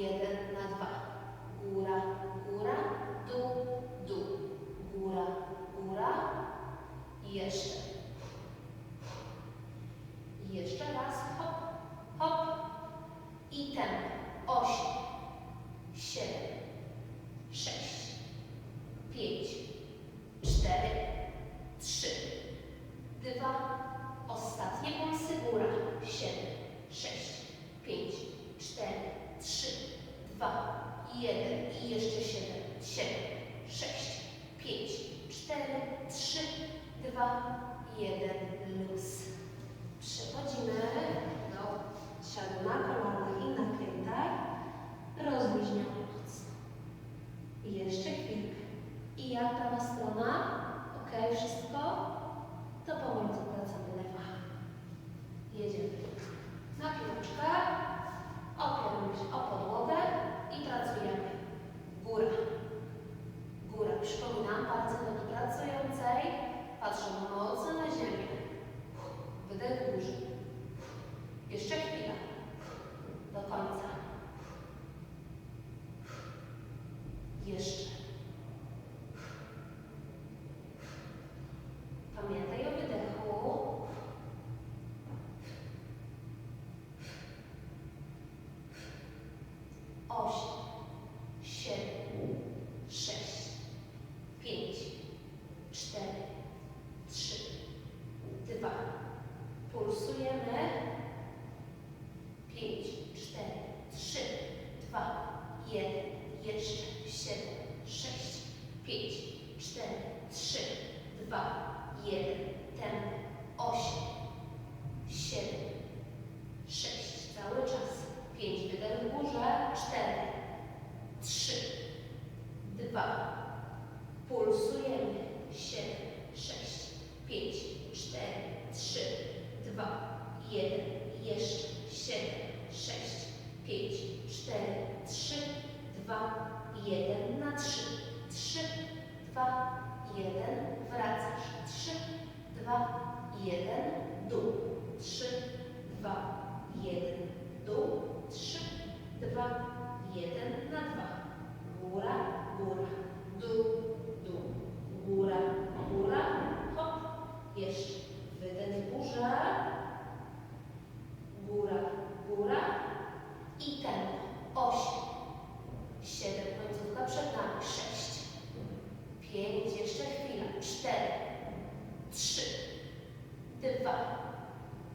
dwa, jeden na dwa, góra, góra, dół, dół, góra, góra, i jeszcze, I jeszcze raz, hop, hop, i tempo, osiem, siedem, sześć, pięć, cztery, trzy, dwa, ostatnie pulsy góra, siedem, sześć, pięć, cztery, trzy, dwa, jeden i jeszcze siedem, siedem, sześć, pięć, cztery, trzy, dwa, jeden, luz. Przechodzimy do siadu na kolanach i na piętach. Rozluźniamy mocno. I jeszcze chwilkę. I jak prawa strona? Ok, wszystko? To powolutku wracamy lewa. Jedziemy. Na piłeczkę. Opieramy się o podłogę i pracujemy. Góra. Góra. Przypominam, palce nogi pracującej. Patrzą mocno na ziemię. Wydech duży. Jeszcze 5, 4, 3, 2, 1, tempo, 8, 7, 6, cały czas, 5, wyder w górze, 4, 3, 2, pulsujemy, 7, 6, 5, 4, 3, 2, 1, jeszcze, 7, 6, 5, 4, 3, 2, 1, na 3. 3, 2, 1, wracasz, 3, 2, 1, dół, 3, 2, 1, dół, 3, 2, 1, na 2. Dwa.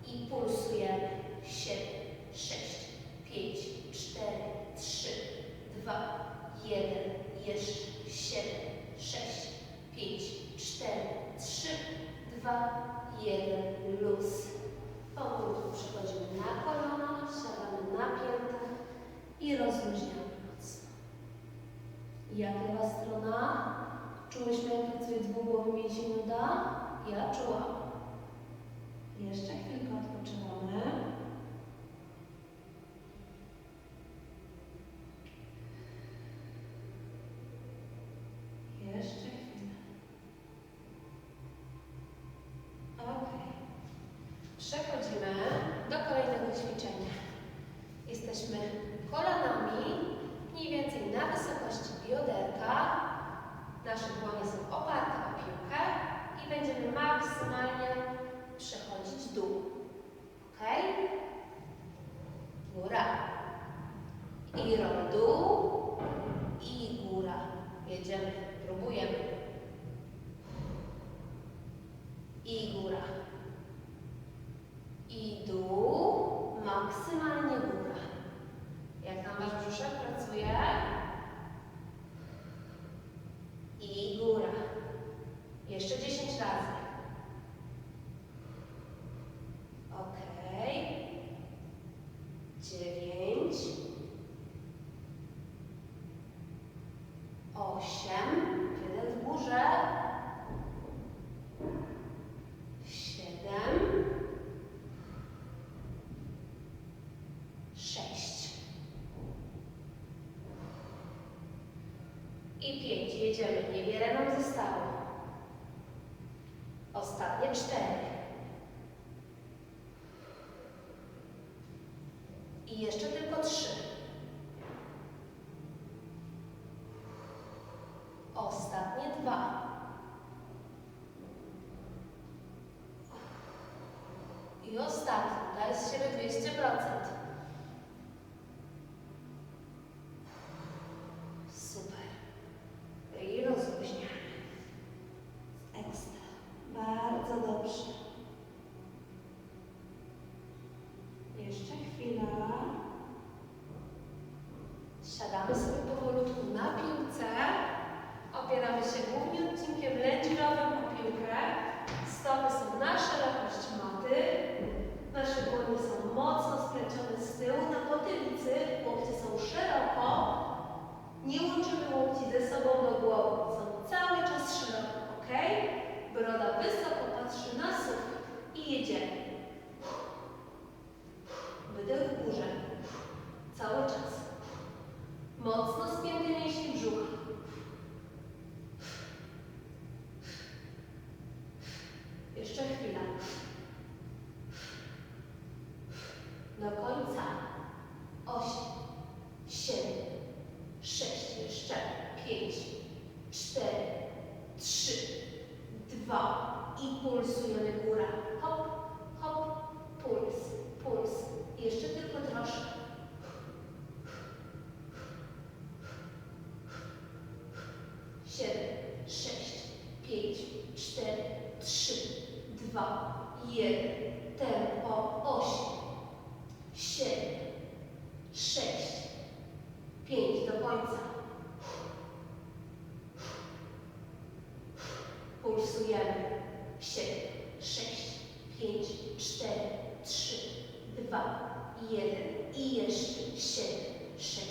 I pulsujemy. Siedem. Sześć. Pięć. Cztery. Trzy. Dwa. Jeden. Jeszcze. Siedem. Sześć. Pięć. Cztery. Trzy. Dwa. Jeden. Luz. Powolutku przechodzimy na kolana, siadamy na piętę i rozluźniamy mocno. Jak lewa strona? Czułyśmy, jak pracuje dwugłowy mięsień uda? Ja czułam. Jeszcze chwilkę odpoczywamy. Jeszcze chwilę. Ok. Przechodzimy do kolejnego ćwiczenia. Jesteśmy kolanami mniej więcej na wysokości bioderka. 10 razy. Ok. 9. 8. Jeden w górze. 7. I pięć. Jedziemy. Niewiele nam zostało. cztery. 7, 6, 5, 4, 3, 2, 1, tempo 8, 7, 6, 5 do końca. Pulsujemy 7, 6, 5, 4, 3, 2, 1 i jeszcze 7, 6,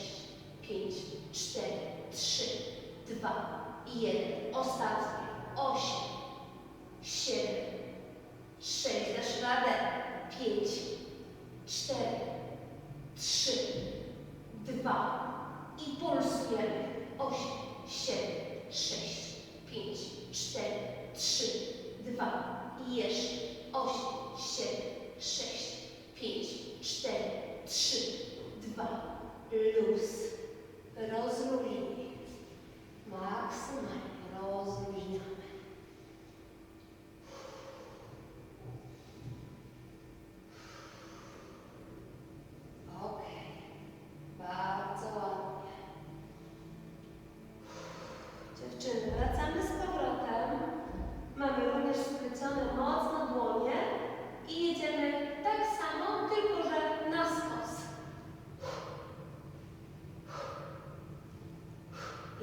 5, 4, 3, 2, i jeden. ostatni, Osiem, siedem, sześć, dasz radę, pięć, cztery, trzy, dwa. I pulsujemy.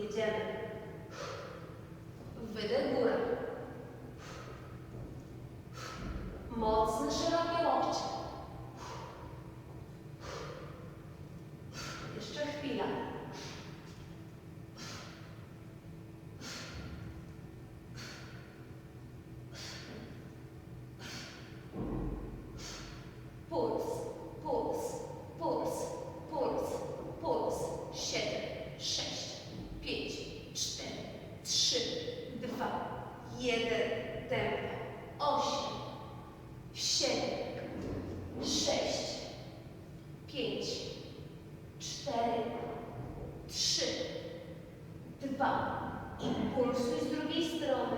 Jedziemy. Wydygórę. Dwa. Impulsuj z drugiej strony.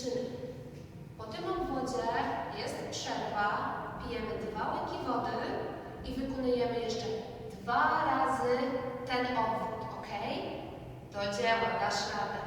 przyczyny. Po tym obwodzie jest przerwa, pijemy dwa łyki wody i wykonujemy jeszcze dwa razy ten obwód, ok? Do dzieła, dasz radę.